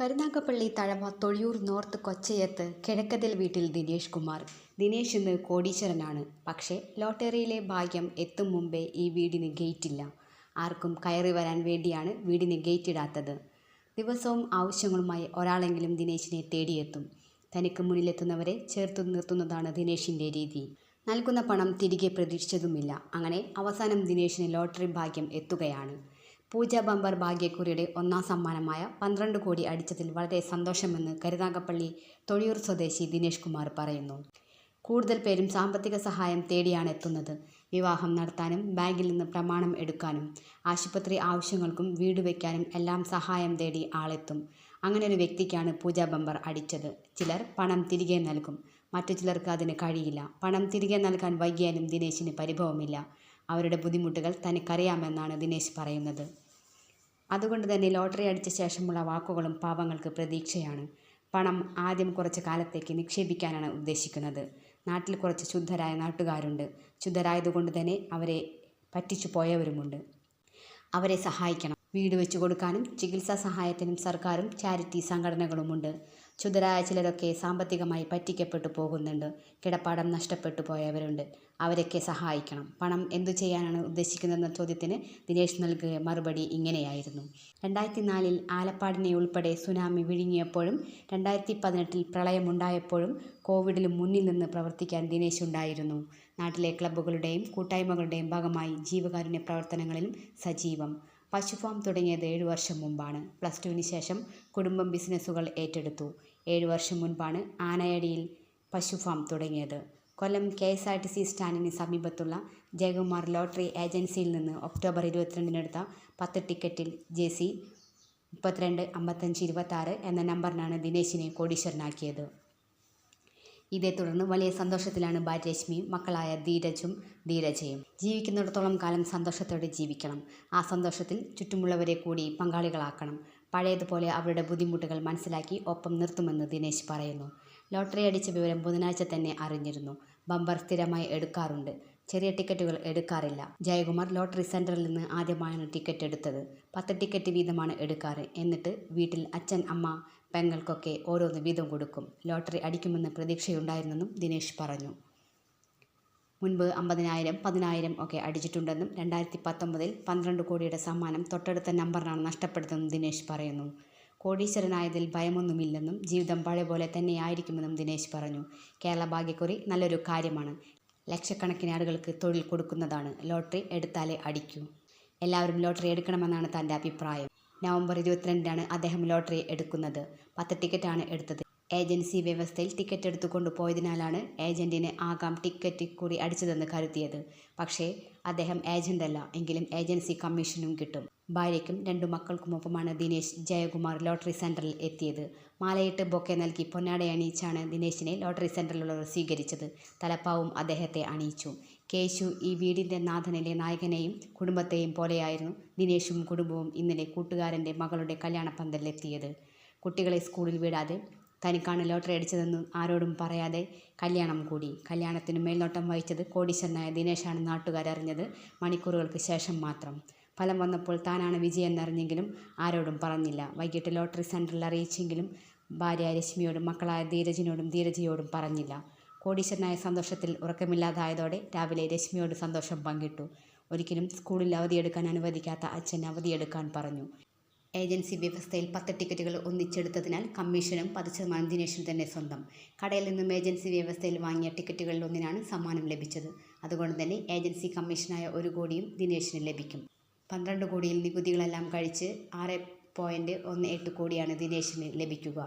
Karunagappally Thazhama Thozhiyur north കൊച്ചയത്ത് കിഴക്കതിൽ വീട്ടിൽ ദിനേഷ് കുമാർ. ദിനേഷ് ഇന്ന് കോടീശ്വരനാണ്. പക്ഷേ ലോട്ടറിയിലെ ഭാഗ്യം എത്തും മുമ്പേ ഈ വീടിന് ഗേറ്റില്ല. ആർക്കും കയറി വരാൻ വേണ്ടിയാണ് വീടിന് ഗേറ്റ് ഇടാത്തത്. ദിവസവും ആവശ്യങ്ങളുമായി ഒരാളെങ്കിലും ദിനേശിനെ തേടിയെത്തും. തനിക്ക് മുന്നിലെത്തുന്നവരെ ചേർത്തു നിർത്തുന്നതാണ് ദിനേശിന്റെ രീതി. നൽകുന്ന പണം തിരികെ പ്രതീക്ഷിച്ചതുമില്ല. അങ്ങനെ അവസാനം ദിനേശിന് ലോട്ടറി ഭാഗ്യം എത്തുകയാണ്. പൂജ ബമ്പർ ഭാഗ്യക്കുറിയുടെ ഒന്നാം സമ്മാനമായ പന്ത്രണ്ട് കോടി അടിച്ചതിൽ വളരെ സന്തോഷമെന്ന് കരുനാഗപ്പള്ളി തൊഴിയൂർ സ്വദേശി ദിനേഷ് കുമാർ പറയുന്നു. കൂടുതൽ പേരും സാമ്പത്തിക സഹായം തേടിയാണ് എത്തുന്നത്. വിവാഹം നടത്താനും ബാങ്കിൽ നിന്ന് പ്രമാണം എടുക്കാനും ആശുപത്രി ആവശ്യങ്ങൾക്കും വീട് വയ്ക്കാനും എല്ലാം സഹായം തേടി ആളെത്തും. അങ്ങനെ ഒരു വ്യക്തിക്കാണ് പൂജ ബമ്പർ അടിച്ചത്. ചിലർ പണം തിരികെ നൽകും. മറ്റു ചിലർക്ക് അതിന് കഴിയില്ല. പണം തിരികെ നൽകാൻ വൈകിയാലും ദിനേശിന് പരിഭവമില്ല. അവരുടെ ബുദ്ധിമുട്ടുകൾ തനിക്കറിയാമെന്നാണ് ദിനേശ് പറയുന്നത്. അതുകൊണ്ട് തന്നെ ലോട്ടറി അടിച്ച ശേഷമുള്ള വാക്കുകളും പാവങ്ങൾക്ക് പ്രതീക്ഷയാണ്. പണം ആദ്യം കുറച്ച് കാലത്തേക്ക് നിക്ഷേപിക്കാനാണ് ഉദ്ദേശിക്കുന്നത്. നാട്ടിൽ കുറച്ച് ശുദ്ധരായ നാട്ടുകാരുണ്ട്. ശുദ്ധരായതുകൊണ്ട് തന്നെ അവരെ പറ്റിച്ചു പോയവരുമുണ്ട് അവരെ സഹായിക്കണം. വീട് വെച്ചു കൊടുക്കാനും ചികിത്സാ സഹായത്തിനും സർക്കാരും ചാരിറ്റി സംഘടനകളുമുണ്ട്. ചുതരായ ചിലരൊക്കെ സാമ്പത്തികമായി പറ്റിക്കപ്പെട്ടു പോകുന്നുണ്ട്. കിടപ്പാടം നഷ്ടപ്പെട്ടു പോയവരുണ്ട്. അവരൊക്കെ സഹായിക്കണം. പണം എന്തു ചെയ്യാനാണ് ഉദ്ദേശിക്കുന്നതെന്ന ചോദ്യത്തിന് ദിനേശ് നൽകിയ മറുപടി ഇങ്ങനെയായിരുന്നു. രണ്ടായിരത്തി നാലിൽ ആലപ്പാടിനെ ഉൾപ്പെടെ സുനാമി വിഴുങ്ങിയപ്പോഴും രണ്ടായിരത്തി പതിനെട്ടിൽ പ്രളയമുണ്ടായപ്പോഴും കോവിഡിൽ മുന്നിൽ നിന്ന് പ്രവർത്തിക്കാൻ ദിനേശ് ഉണ്ടായിരുന്നു. നാട്ടിലെ ക്ലബ്ബുകളുടെയും കൂട്ടായ്മകളുടെയും ഭാഗമായി ജീവകാരുണ്യ പ്രവർത്തനങ്ങളിലും സജീവം. പശു ഫാം തുടങ്ങിയത് ഏഴു വർഷം മുമ്പാണ്. പ്ലസ് ടുവിന് ശേഷം കുടുംബം ബിസിനസ്സുകൾ ഏറ്റെടുത്തു. ഏഴു വർഷം മുൻപാണ് ആനയടിയിൽ പശുഫാം തുടങ്ങിയത്. Kollam K S R T C സ്റ്റാൻഡിന് സമീപത്തുള്ള ജയകുമാർ ലോട്ടറി ഏജൻസിയിൽ നിന്ന് ഒക്ടോബർ ഇരുപത്തിരണ്ടിനെടുത്ത പത്ത് ടിക്കറ്റിൽ ജെ സി മുപ്പത്തിരണ്ട് അമ്പത്തഞ്ച് ഇരുപത്താറ് എന്ന നമ്പറിനാണ് ദിനേശിനെ കോടീശ്വരനാക്കിയത്. ഇതേ തുടർന്ന് വലിയ സന്തോഷത്തിലാണ് ഭാര്യരശ്മിയും മക്കളായ ധീരജും ധീരജയും. ജീവിക്കുന്നിടത്തോളം കാലം സന്തോഷത്തോടെ ജീവിക്കണം. ആ സന്തോഷത്തിൽ ചുറ്റുമുള്ളവരെ കൂടി പങ്കാളികളാക്കണം. പഴയതുപോലെ അവരുടെ ബുദ്ധിമുട്ടുകൾ മനസ്സിലാക്കി ഒപ്പം നിർത്തുമെന്ന് ദിനേശ് പറയുന്നു. ലോട്ടറി അടിച്ച വിവരം ബുധനാഴ്ച തന്നെ അറിഞ്ഞിരുന്നു. ബമ്പർ സ്ഥിരമായി എടുക്കാറുണ്ട്. ചെറിയ ടിക്കറ്റുകൾ എടുക്കാറില്ല. ജയകുമാർ ലോട്ടറി സെന്ററിൽ നിന്ന് ആദ്യമായാണ് ടിക്കറ്റ് എടുത്തത്. പത്ത് ടിക്കറ്റ് വീതമാണ് എടുക്കാറ്. എന്നിട്ട് വീട്ടിൽ അച്ഛൻ അമ്മ പെങ്ങൾക്കൊക്കെ ഓരോന്ന് വീതം കൊടുക്കും. ലോട്ടറി അടിക്കുമെന്ന് പ്രതീക്ഷയുണ്ടായിരുന്നെന്നും ദിനേശ് പറഞ്ഞു. മുൻപ് അമ്പതിനായിരം പതിനായിരം ഒക്കെ അടിച്ചിട്ടുണ്ടെന്നും രണ്ടായിരത്തി പത്തൊമ്പതിൽ പന്ത്രണ്ട് കോടിയുടെ സമ്മാനം തൊട്ടടുത്ത നമ്പറിനാണ് നഷ്ടപ്പെടുന്നതെന്നും ദിനേശ് പറയുന്നു. കോടീശ്വരനായതിൽ ഭയമൊന്നുമില്ലെന്നും ജീവിതം പഴയ പോലെ തന്നെയായിരിക്കുമെന്നും ദിനേശ് പറഞ്ഞു. കേരള ഭാഗ്യക്കുറി നല്ലൊരു കാര്യമാണ്. ലക്ഷക്കണക്കിന് ആളുകൾക്ക് തൊഴിൽ കൊടുക്കുന്നതാണ്. ലോട്ടറി എടുത്താലേ അടിക്കൂ. എല്ലാവരും ലോട്ടറി എടുക്കണമെന്നാണ് തന്റെ അഭിപ്രായം. നവംബർ ഇരുപത്തിരണ്ടിനാണ് അദ്ദേഹം ലോട്ടറി എടുക്കുന്നത്. പത്ത് ടിക്കറ്റാണ് എടുത്തത്. ഏജൻസി വ്യവസ്ഥയിൽ ടിക്കറ്റ് എടുത്തുകൊണ്ട് പോയതിനാലാണ് ഏജന്റിന് ആകാം ടിക്കറ്റ് കുറി അടിച്ചതെന്ന് കരുതിയത്. പക്ഷേ അദ്ദേഹം ഏജന്റല്ല എങ്കിലും ഏജൻസി കമ്മീഷനും കിട്ടും. ഭാര്യയ്ക്കും രണ്ടു മക്കൾക്കുമൊപ്പമാണ് ദിനേശ് ജയകുമാർ ലോട്ടറി സെന്ററിൽ എത്തിയത്. മാലയിട്ട് ബൊക്കെ നൽകി പൊന്നാട അണിയിച്ചാണ് ദിനേശിനെ ലോട്ടറി സെന്ററിലുള്ളവർ സ്വീകരിച്ചത്. തലപ്പാവും അദ്ദേഹത്തെ അണിയിച്ചു. കേശു ഈ വീടിന്റെ നാഥനിലെ നായകനെയും കുടുംബത്തെയും പോലെയായിരുന്നു ദിനേശും കുടുംബവും ഇന്നലെ കൂട്ടുകാരന്റെ മകളുടെ കല്യാണപ്പന്തലിലെത്തിയത്. കുട്ടികളെ സ്കൂളിൽ വിടാതെ തനിക്കാണ് ലോട്ടറി അടിച്ചതെന്ന് ആരോടും പറയാതെ കല്യാണം കൂടി. കല്യാണത്തിന് മേൽനോട്ടം വഹിച്ചത് കോടീശ്വരനായ ദിനേശാണ് നാട്ടുകാരറിഞ്ഞത് മണിക്കൂറുകൾക്ക് ശേഷം മാത്രം. ഫലം വന്നപ്പോൾ താനാണ് വിജയെന്നറിഞ്ഞെങ്കിലും ആരോടും പറഞ്ഞില്ല. വൈകിട്ട് ലോട്ടറി സെന്ററിൽ അറിയിച്ചെങ്കിലും ഭാര്യ രശ്മിയോടും മക്കളായ ധീരജിനോടും ധീരജിയോടും പറഞ്ഞില്ല. കോടീശ്വരനായ സന്തോഷത്തിൽ ഉറക്കമില്ലാതായതോടെ രാവിലെ രശ്മിയോട് സന്തോഷം പങ്കിട്ടു. ഒരിക്കലും സ്കൂളിൽ അവധിയെടുക്കാൻ അനുവദിക്കാത്ത അച്ഛൻ അവധിയെടുക്കാൻ പറഞ്ഞു. ഏജൻസി വ്യവസ്ഥയിൽ പത്ത് ടിക്കറ്റുകൾ ഒന്നിച്ചെടുത്തതിനാൽ കമ്മീഷനും പത്ത് ശതമാനം ദിനേശിന് തന്നെ സ്വന്തം. കടയിൽ നിന്നും ഏജൻസി വ്യവസ്ഥയിൽ വാങ്ങിയ ടിക്കറ്റുകളിൽ ഒന്നിനാണ് സമ്മാനം ലഭിച്ചത്. അതുകൊണ്ട് തന്നെ ഏജൻസി കമ്മീഷനായ ഒരു കോടിയും ദിനേശിന് ലഭിക്കും. പന്ത്രണ്ട് കോടിയിൽ നികുതികളെല്ലാം കഴിച്ച് ആറ് പോയിന്റ് ഒന്ന് എട്ട് കോടിയാണ് ദിനേശിന് ലഭിക്കുക.